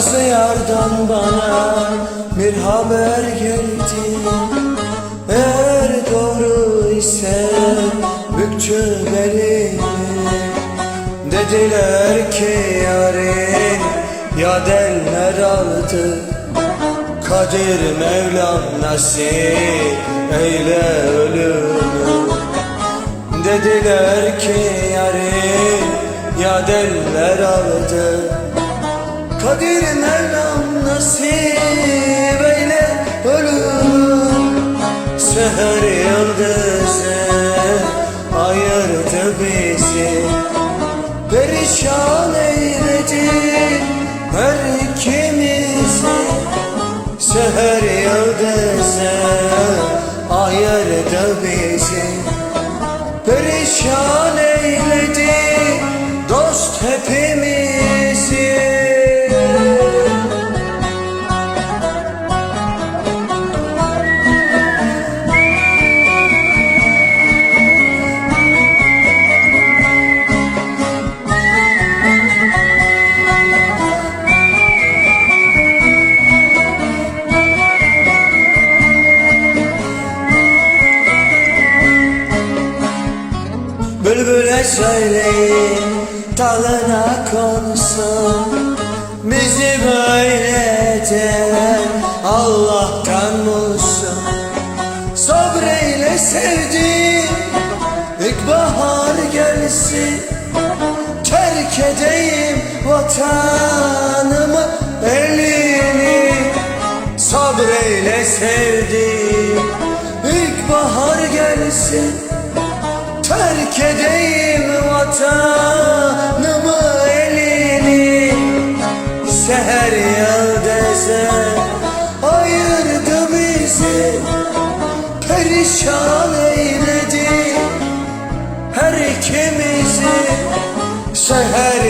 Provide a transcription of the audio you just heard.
Nazlı yardan bana bir haber geldi. Eğer doğru ise bükçü belimi Dediler ki yarın ya deller aldı. Kadir Mevlam nasip eyle ölümü. Dediler ki yarın ya deller aldı Kadir Mevlam nasip eyle ölüm Seher yıldızı ayırdı bizi. Perişan eyledi her ikimizi Seher yıldızı ayırdı bizi. Perişan eyledi dost hepimizi Söyleyin dalına konsun. Bizi böyle eden Allah'tan bulsun. Sabreyle sevdim İlkbahar gelsin Terk edeyim vatanımı elini. Sabreyle sevdim İlkbahar gelsin Terk edeyim vatanımı elini Seher yıldızı ayırdı bizi. Perişan eyledi her ikimizi. Seher